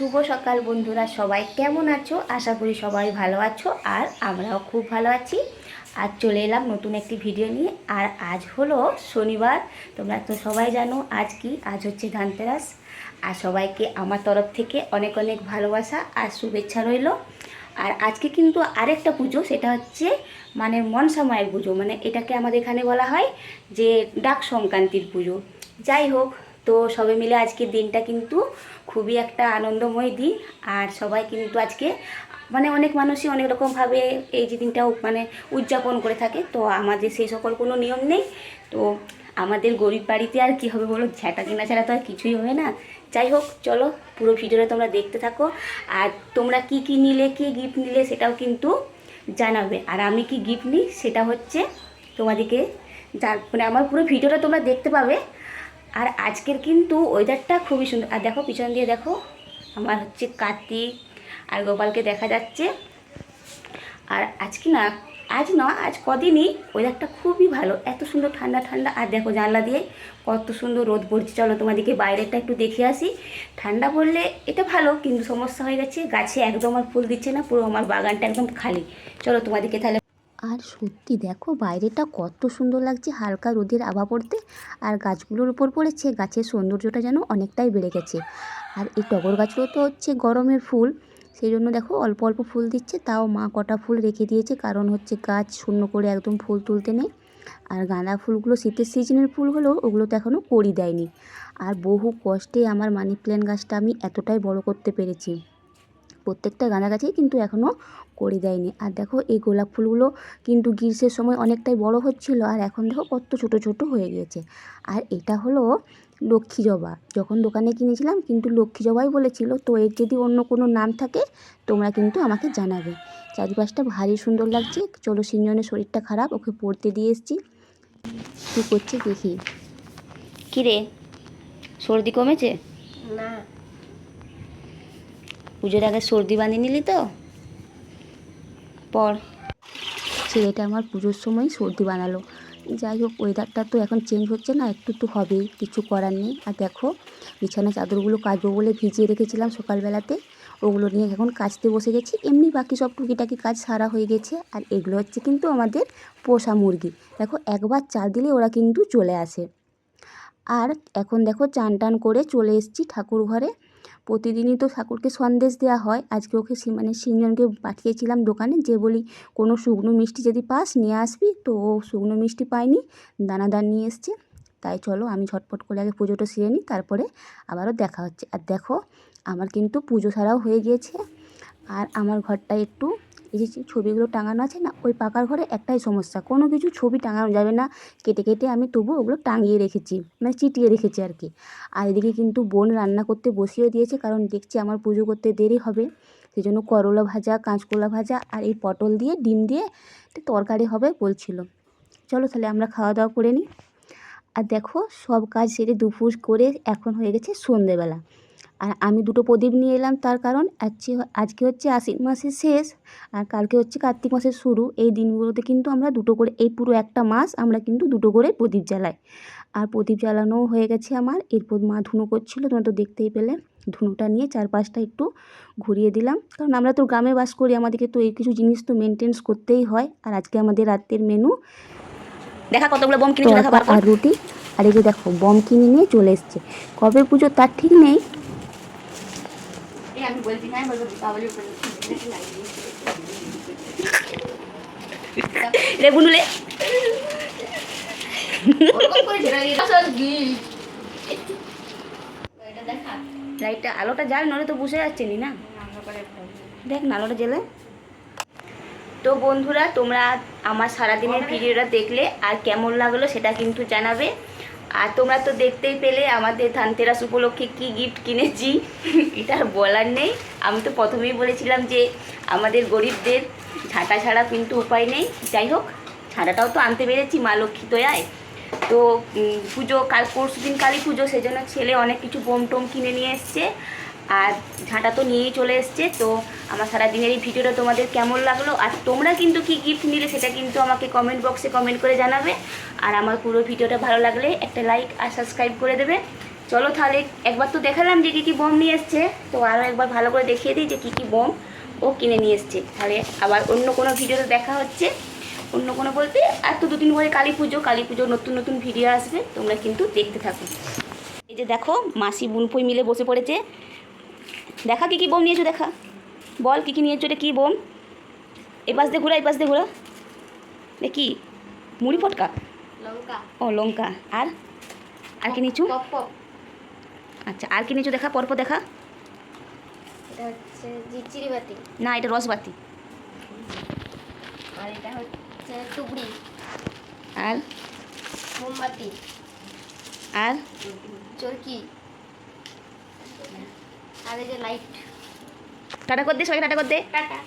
শুভ সকাল বন্ধুরা, সবাই কেমন আছো? আশা করি সবাই ভালো আছো আর আমরাও খুব ভালো আছি। আজ চলে এলাম নতুন একটি ভিডিও নিয়ে আর আজ হলো শনিবার, তোমরা তো সবাই জানো আজ কি? আজ হচ্ছে ধানতেরাস। আর সবাইকে আমার তরফ থেকে অনেক অনেক ভালোবাসা আর শুভেচ্ছা রইল। আর আজকে কিন্তু আরেকটা পুজো, সেটা হচ্ছে মানে মনসা মায়ের পুজো মানে এটাকে আমাদের এখানে বলা হয় যে ডাক সংক্রান্তির পুজো। যাই হোক তো সবাই মিলে আজকের দিনটা কিন্তু খুবই একটা আনন্দময় দিন। আর সবাই কিন্তু আজকে মানে অনেক মানুষই অনেক রকমভাবে এই যে দিনটাও মানে উদযাপন করে থাকে। তো আমাদের সেই সকল কোনো নিয়ম নেই। তো আমাদের গরিব বাড়িতে আর কি হবে বলো ঝ্যাটা কিনা ছাড়া তো আর কিছুই হবে না। যাই হোক, চলো পুরো ভিডিওটা তোমরা দেখতে থাকো। আর তোমরা কি কি নিলে, কি গিফট নিলে সেটাও কিন্তু জানাবে। আর আমি কি গিফট নিই সেটা হচ্ছে তোমাদেরকে যা মানে আমার পুরো ভিডিওটা তোমরা দেখতে পাবে। আর আজকের কিন্তু ওয়েদারটা খুবই সুন্দর। আর দেখো, পিছন দিয়ে দেখো, আমার হচ্ছে কার্তিক আর গোপালকে দেখা যাচ্ছে। আর আজকে না, আজ না, আজ কদিনই ওয়েদারটা খুবই ভালো। এত সুন্দর ঠান্ডা ঠান্ডা। আর দেখো, জানলা দিয়ে কত সুন্দর রোদ পড়ছে। চলো তোমাদেরকে বাইরেটা একটু দেখে আসি। ঠান্ডা পড়লে এটা ভালো, কিন্তু সমস্যা হয়ে গেছে। গাছে একদম আর ফুল দিচ্ছে না, পুরো আমার বাগানটা একদম খালি। চলো তোমাদেরকে তাহলে আর সত্যি দেখো, বাইরেটা কত সুন্দর লাগছে, হালকা রোদের আভা পড়তে। আর গাছগুলোর উপর পড়েছে, গাছের সৌন্দর্যটা যেন অনেকটাই বেড়ে গেছে। আর এই টগর গাছগুলো তো হচ্ছে গরমের ফুল সেই জন্য দেখো অল্প অল্প ফুল দিচ্ছে, তাও মা কটা ফুল রেখে দিয়েছে, কারণ হচ্ছে গাছ শূন্য করে একদম ফুল তুলতে নেই। আর গাঁদা ফুলগুলো শীতের সিজনের ফুল হলেও ওগুলো তো এখনও করি দেয়নি। আর বহু কষ্টে আমার মানি প্ল্যান্ট গাছটা আমি এতটাই বড় করতে পেরেছি। প্রত্যেকটা গাঁদা গাছেই কিন্তু এখনও করে দেয়নি। আর দেখো এই গোলাপ ফুলগুলো কিন্তু গ্রীষ্মের সময় অনেকটাই বড় হচ্ছিল আর এখন দেখো কত ছোট ছোট হয়ে গিয়েছে। আর এটা হলো লক্ষ্মী জবা। যখন দোকানে কিনেছিলাম কিন্তু লক্ষ্মী জবাই বলেছিল তো এর যদি অন্য কোনো নাম থাকে তোমরা কিন্তু আমাকে জানাবে। চারিপাশটা ভারী সুন্দর লাগছে। চলো সিঞ্জনের শরীরটা খারাপ ওকে পড়তে দিয়ে এসেছি। কী করছে দেখি। কিরে সর্দি কমেছে? না। পুজোর আগে সর্দি বাঁধিয়ে নিলি তো? পর। ছেলেটা আমার পুজোর সময় সর্দি বানালো। যাই হোক ওয়েদারটা তো এখন চেঞ্জ হচ্ছে না, একটু তো হবেই, কিছু করার নেই। আর দেখো বিছানা চাদরগুলো কাচবো বলে ভিজিয়ে রেখেছিলাম সকালবেলাতে। ওগুলো নিয়ে এখন কাচতে বসে গেছি। এমনি বাকি সব টুকিটাকি কাজ সারা হয়ে গেছে। আর এগুলো হচ্ছে কিন্তু আমাদের পোষা মুরগি। দেখো, একবার চাল দিলে ওরা কিন্তু চলে আসে। আর এখন দেখো চান টান করে চলে এসেছি ঠাকুর ঘরে। প্রতিদিনই তো ঠাকুরকে সন্দেশ দেওয়া হয়। আজকে ওকে মানে সিনজনকে পাঠিয়েছিলাম দোকানে যে বলি, কোনো শুকনো মিষ্টি যদি পাস নিয়ে আসবি? তো ও শুকনো মিষ্টি পায়নি, দানাদার নিয়ে এসছে। তাই চলো আমি ঝটপট করে আগে পুজোটা সেরে নিই, তারপরে আবারও দেখা হচ্ছে। আর দেখো, আমার কিন্তু পুজো ছাড়াও হয়ে গিয়েছে। আর আমার ঘরটা একটু এই যে ছবিগুলো টাঙানো আছে না, ওই পাকার ঘরে একটাই সমস্যা। কোনো কিছু ছবি টাঙানো যাবে না। কেটে কেটে আমি তবু ওগুলো টাঙিয়ে রেখেছি মানে চিটিয়ে রেখেছি আর কি। আর এদিকে কিন্তু বোন রান্না করতে বসিয়ে দিয়েছে, কারণ দেখছি আমার পুজো করতে দেরি হবে। সেই জন্য করলা ভাজা, কাঁচকলা ভাজা আর এই পটল দিয়ে, ডিম দিয়ে তরকারি হবে বলছিল। চলো তাহলে আমরা খাওয়া দাওয়া করে নিই। আর দেখো সব কাজ সেরে দুপুর করে এখন হয়ে গেছে সন্ধেবেলা। আর আমি দুটো প্রদীপ নিয়ে এলাম তার কারণ আজকে আজকে হচ্ছে আশ্বিন মাসের শেষ আর কালকে হচ্ছে কার্তিক মাসের শুরু। এই দিনগুলোতে কিন্তু আমরা দুটো করে এই পুরো একটা মাস আমরা কিন্তু দুটো করে প্রদীপ জ্বালাই। আর প্রদীপ জ্বালানোও হয়ে গেছে আমার এরপর মা ধুনো করছিল তোমরা তো দেখতেই পেলে। ধুনোটা নিয়ে চারপাশটা একটু ঘুরিয়ে দিলাম। কারণ আমরা তো গ্রামে বাস করি আমাদেরকে তো এই কিছু জিনিস তো মেনটেন্স করতেই হয়। আর আজকে আমাদের রাতের মেনু দেখা কতগুলো বম দেখা আর রুটি। আর এই যে দেখো বম কিনে নিয়ে চলে এসছে। কবে পুজো তার ঠিক নেই আমি বলছি না বলব দীপাবলি রে বুনুলে লাইটটা আলোটা জ্বাল নলে তো বুঝে যাচ্ছে নি না? দেখ না আলোটা জ্বেলে। তো বন্ধুরা তোমরা আমার সারাদিনের ভিডিওটা দেখলে আর কেমন লাগল সেটা কিন্তু জানাবে। আর তোমরা তো দেখতেই পেলে আমাদের ধানতেরাস উপলক্ষে কি গিফট কিনেছি। এটা বলার নেই। আমি তো প্রথমেই বলেছিলাম যে আমাদের গরিবদের ছাটা ছাড়া কিন্তু উপায় নেই। যাই হোক ছাঁটাটাও তো আনতে পেরেছি মা লক্ষ্মী দয়ায়। তো পুজো, কাল পরশু দিন কালী পুজো, সেজন্য ছেলে অনেক কিছু বোম টোম কিনে নিয়ে এসছে। আর ঝাঁটা তো নিয়েই চলে এসছে, তো আমার সারাদিনের এই ভিডিওটা তোমাদের কেমন লাগল? আর তোমরা কিন্তু কি গিফট নিলে সেটা কিন্তু আমাকে কমেন্ট বক্সে কমেন্ট করে জানাবে। আর আমার পুরো ভিডিওটা ভালো লাগলে একটা লাইক আর সাবস্ক্রাইব করে দেবে। চলো তাহলে একবার তো দেখালাম যে কী কী বোম নিয়ে এসছে। তো আরও একবার ভালো করে দেখিয়ে দিই যে কী কী বোম ও কিনে নিয়ে এসছে। তাহলে আবার অন্য কোনো ভিডিওতে দেখা হচ্ছে। অন্য কোনো বলতে আর তো দুদিন পরে কালী পুজো, কালী পুজোর নতুন নতুন ভিডিও আসবে, তোমরা কিন্তু দেখতে থাকো। এই যে দেখো, মাসি বুনপুই মিলে বসে পড়েছে। দেখা কী কী বোম নিয়েছো দেখা? বল কী কী নিয়েছো এটা কী বোম? এ পাশ দিয়ে ঘোরা এই পাশ দিয়ে ঘোরা। দেখি মুড়ি ফটকা? লঙ্কা। ও লঙ্কা। আর? আর কি নিচু আচ্ছা আর কি নিচু দেখা? পরপর দেখা। এটা হচ্ছে জিচিরি বাতি। না এটা রসবাতি আর এটা হচ্ছে টুকরি। আর? মোমবাতি। আর? চরকি। আর এই যে লাইট টাটা কর দে সবাই টাটা কর দে। টাটা।